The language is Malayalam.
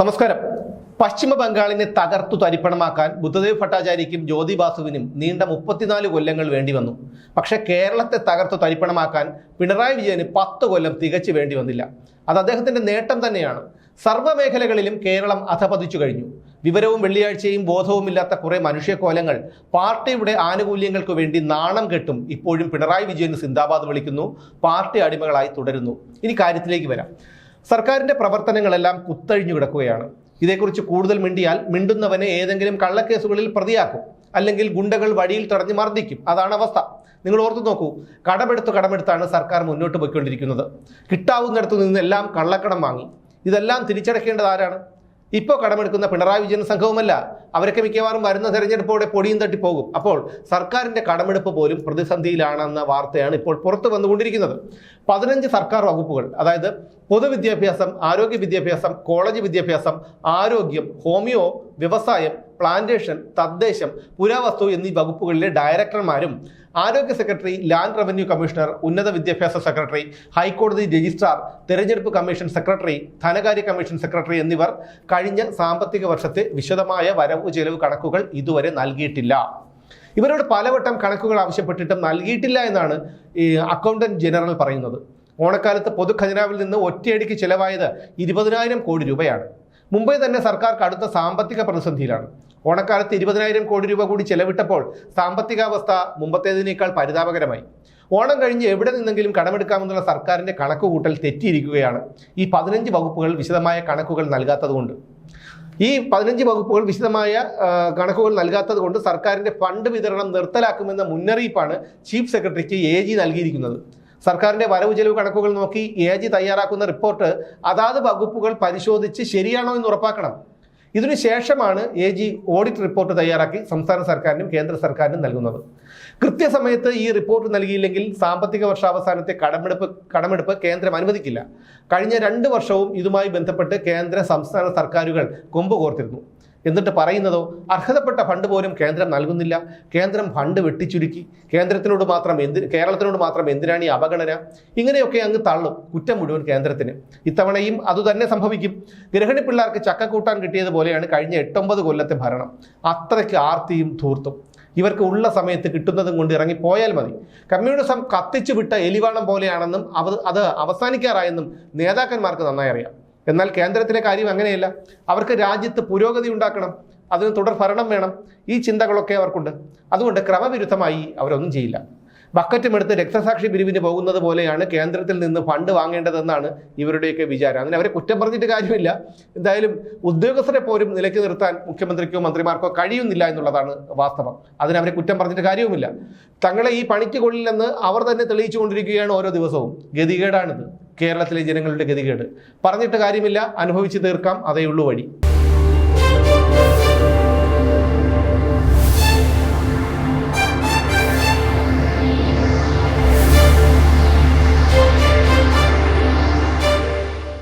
നമസ്കാരം. പശ്ചിമ ബംഗാളിനെ തകർത്തു തരിപ്പണമാക്കാൻ ബുദ്ധദേവ് ഭട്ടാചാര്യയ്ക്കും ജ്യോതി ബാസുവിനും നീണ്ട മുപ്പത്തിനാല് കൊല്ലങ്ങൾ വേണ്ടി വന്നു. പക്ഷേ കേരളത്തെ തകർത്തു തരിപ്പണമാക്കാൻ പിണറായി വിജയന് പത്ത് കൊല്ലം തികച്ചു വേണ്ടി വന്നില്ല. അത് അദ്ദേഹത്തിന്റെ നേട്ടം തന്നെയാണ്. സർവമേഖലകളിലും കേരളം അധപതിച്ചു കഴിഞ്ഞു. വിവരവും വെള്ളിയാഴ്ചയും ബോധവുമില്ലാത്ത കുറെ മനുഷ്യക്കോലങ്ങൾ പാർട്ടിയുടെ ആനുകൂല്യങ്ങൾക്ക് വേണ്ടി നാണം കെട്ടും ഇപ്പോഴും പിണറായി വിജയന് സിന്ദാബാദ് വിളിക്കുന്നു പാർട്ടി അടിമകളായി തുടരുന്നു. ഇനി കാര്യത്തിലേക്ക് വരാം. സർക്കാരിന്റെ പ്രവർത്തനങ്ങളെല്ലാം കുത്തഴിഞ്ഞു കിടക്കുകയാണ്. ഇതേക്കുറിച്ച് കൂടുതൽ മിണ്ടിയാൽ മിണ്ടുന്നവനെ ഏതെങ്കിലും കള്ളക്കേസുകളിൽ പ്രതിയാക്കും. അല്ലെങ്കിൽ ഗുണ്ടകൾ വഴിയിൽ തടഞ്ഞ് മർദ്ദിക്കും. അതാണ് അവസ്ഥ. നിങ്ങൾ ഓർത്തു നോക്കൂ. കടമെടുത്ത് കടമെടുത്താണ് സർക്കാർ മുന്നോട്ട് പോയിക്കൊണ്ടിരിക്കുന്നത്. കിട്ടാവുന്നിടത്തു നിന്നെല്ലാം കള്ളക്കടം വാങ്ങി. ഇതെല്ലാം തിരിച്ചടക്കേണ്ടത് ആരാണ്? ഇപ്പോൾ കടമെടുക്കുന്ന പിണറായി വിജയൻ സംഘവുമല്ല. അവരൊക്കെ മിക്കവാറും വരുന്ന തെരഞ്ഞെടുപ്പോടെ പൊടിയും തട്ടി പോകും. അപ്പോൾ സർക്കാരിന്റെ കടമെടുപ്പ് പോലും പ്രതിസന്ധിയിലാണെന്ന വാർത്തയാണ് ഇപ്പോൾ പുറത്തു വന്നുകൊണ്ടിരിക്കുന്നത്. പതിനഞ്ച് സർക്കാർ വകുപ്പുകൾ അതായത് പൊതുവിദ്യാഭ്യാസം ആരോഗ്യ വിദ്യാഭ്യാസം കോളേജ് വിദ്യാഭ്യാസം ആരോഗ്യം ഹോമിയോ വ്യവസായം പ്ലാന്റേഷൻ തദ്ദേശം പുരാവസ്തു എന്നീ വകുപ്പുകളിലെ ഡയറക്ടർമാരും ആരോഗ്യ സെക്രട്ടറി ലാൻഡ് റവന്യൂ കമ്മീഷണർ ഉന്നത വിദ്യാഭ്യാസ സെക്രട്ടറി ഹൈക്കോടതി രജിസ്ട്രാർ തെരഞ്ഞെടുപ്പ് കമ്മീഷൻ സെക്രട്ടറി ധനകാര്യ കമ്മീഷൻ സെക്രട്ടറി എന്നിവർ കഴിഞ്ഞ സാമ്പത്തിക വർഷത്തെ വിശദമായ വരവ് ചെലവ് കണക്കുകൾ ഇതുവരെ നൽകിയിട്ടില്ല. ഇവരോട് പലവട്ടം കണക്കുകൾ ആവശ്യപ്പെട്ടിട്ടും നൽകിയിട്ടില്ല എന്നാണ് അക്കൗണ്ടന്റ് ജനറൽ പറയുന്നത്. ഓണക്കാലത്ത് പൊതുഖജനാവിൽ നിന്ന് ഒറ്റയടിക്ക് ചെലവായത് ഇരുപതിനായിരം കോടി രൂപയാണ്. മുംബൈ തന്നെ സർക്കാർ കടുത്ത സാമ്പത്തിക പ്രതിസന്ധിയിലാണ്. ഓണക്കാലത്ത് ഇരുപതിനായിരം കോടി രൂപ കൂടി ചെലവിട്ടപ്പോൾ സാമ്പത്തികാവസ്ഥ മുമ്പത്തേതിനേക്കാൾ പരിതാപകരമായി. ഓണം കഴിഞ്ഞ് എവിടെ നിന്നെങ്കിലും കടമെടുക്കാമെന്നുള്ള സർക്കാരിന്റെ കണക്കുകൂട്ടൽ തെറ്റിയിരിക്കുകയാണ്. ഈ പതിനഞ്ച് വകുപ്പുകൾ വിശദമായ കണക്കുകൾ നൽകാത്തതുകൊണ്ട്. ഈ പതിനഞ്ച് വകുപ്പുകൾ വിശദമായ കണക്കുകൾ നൽകാത്തത് കൊണ്ട് സർക്കാരിന്റെ ഫണ്ട് വിതരണം നിർത്തലാക്കുമെന്ന മുന്നറിയിപ്പാണ് ചീഫ് സെക്രട്ടറിക്ക് എ ജി നൽകിയിരിക്കുന്നത്. സർക്കാരിന്റെ വരവ് ചെലവ് കണക്കുകൾ നോക്കി എ ജി തയ്യാറാക്കുന്ന റിപ്പോർട്ട് അതാത് വകുപ്പുകൾ പരിശോധിച്ച് ശരിയാണോ എന്ന് ഉറപ്പാക്കണം. ഇതിനു ശേഷമാണ് എ ജി ഓഡിറ്റ് റിപ്പോർട്ട് തയ്യാറാക്കി സംസ്ഥാന സർക്കാരിനും കേന്ദ്ര സർക്കാരിനും നൽകുന്നത്. കൃത്യസമയത്ത് ഈ റിപ്പോർട്ട് നൽകിയില്ലെങ്കിൽ സാമ്പത്തിക വർഷാവസാനത്തെ കടമെടുപ്പ് കടമെടുപ്പ് കേന്ദ്രം അനുവദിക്കില്ല. കഴിഞ്ഞ രണ്ട് വർഷവും ഇതുമായി ബന്ധപ്പെട്ട് കേന്ദ്ര സംസ്ഥാന സർക്കാരുകൾ കൊമ്പ് കോർത്തിരുന്നു. എന്നിട്ട് പറയുന്നതോ അർഹതപ്പെട്ട ഫണ്ട് പോലും കേന്ദ്രം നൽകുന്നില്ല. കേന്ദ്രം ഫണ്ട് വെട്ടിച്ചുരുക്കി. കേന്ദ്രത്തിനോട് മാത്രം എന്തി കേരളത്തിനോട് മാത്രം എന്തിനാണ് ഈ അവഗണന? ഇങ്ങനെയൊക്കെ അങ്ങ് തള്ളും കുറ്റം മുഴുവൻ കേന്ദ്രത്തിന്. ഇത്തവണയും അതുതന്നെ സംഭവിക്കും. ഗൃഹിണി പിള്ളേർക്ക് ചക്ക കൂട്ടാൻ കിട്ടിയതുപോലെയാണ് കഴിഞ്ഞ എട്ടൊമ്പത് കൊല്ലത്തെ ഭരണം. അത്രയ്ക്ക് ആർത്തിയും ധൂർത്തും. ഇവർക്ക് ഉള്ള സമയത്ത് കിട്ടുന്നതും കൊണ്ട് ഇറങ്ങി പോയാൽ മതി. കമ്മ്യൂണിസം കത്തിച്ചു വിട്ട എലിവാണം പോലെയാണെന്നും അത് അവസാനിക്കാറായെന്നും നേതാക്കന്മാർക്ക് നന്നായി അറിയാം. എന്നാൽ കേന്ദ്രത്തിലെ കാര്യം അങ്ങനെയല്ല. അവർക്ക് രാജ്യത്ത് പുരോഗതി ഉണ്ടാക്കണം. അതിന് തുടർ ഭരണം വേണം. ഈ ചിന്തകളൊക്കെ അവർക്കുണ്ട്. അതുകൊണ്ട് ക്രമവിരുദ്ധമായി അവരൊന്നും ചെയ്യില്ല. ബക്കറ്റും എടുത്ത് രക്തസാക്ഷി പിരിവിന് പോകുന്നത് പോലെയാണ് കേന്ദ്രത്തിൽ നിന്ന് ഫണ്ട് വാങ്ങേണ്ടതെന്നാണ് ഇവരുടെയൊക്കെ വിചാരം. അങ്ങനെ അവരെ കുറ്റം പറഞ്ഞിട്ട് കാര്യമില്ല. എന്തായാലും ഉദ്യോഗസ്ഥരെ പോലും നിലയ്ക്ക് നിർത്താൻ മുഖ്യമന്ത്രിക്കോ മന്ത്രിമാർക്കോ കഴിയുന്നില്ല എന്നുള്ളതാണ് വാസ്തവം. അതിനവരെ കുറ്റം പറഞ്ഞിട്ട് കാര്യവുമില്ല. തങ്ങളെ ഈ പണിക്ക് കൊള്ളില്ലെന്ന് അവർ തന്നെ തെളിയിച്ചു കൊണ്ടിരിക്കുകയാണ് ഓരോ ദിവസവും. ഗതികേടാണിത്. കേരളത്തിലെ ജനങ്ങളുടെ ഗതികേട്. പറഞ്ഞിട്ട് കാര്യമില്ല അനുഭവിച്ചു തീർക്കാം അതേയുള്ളൂ വഴി.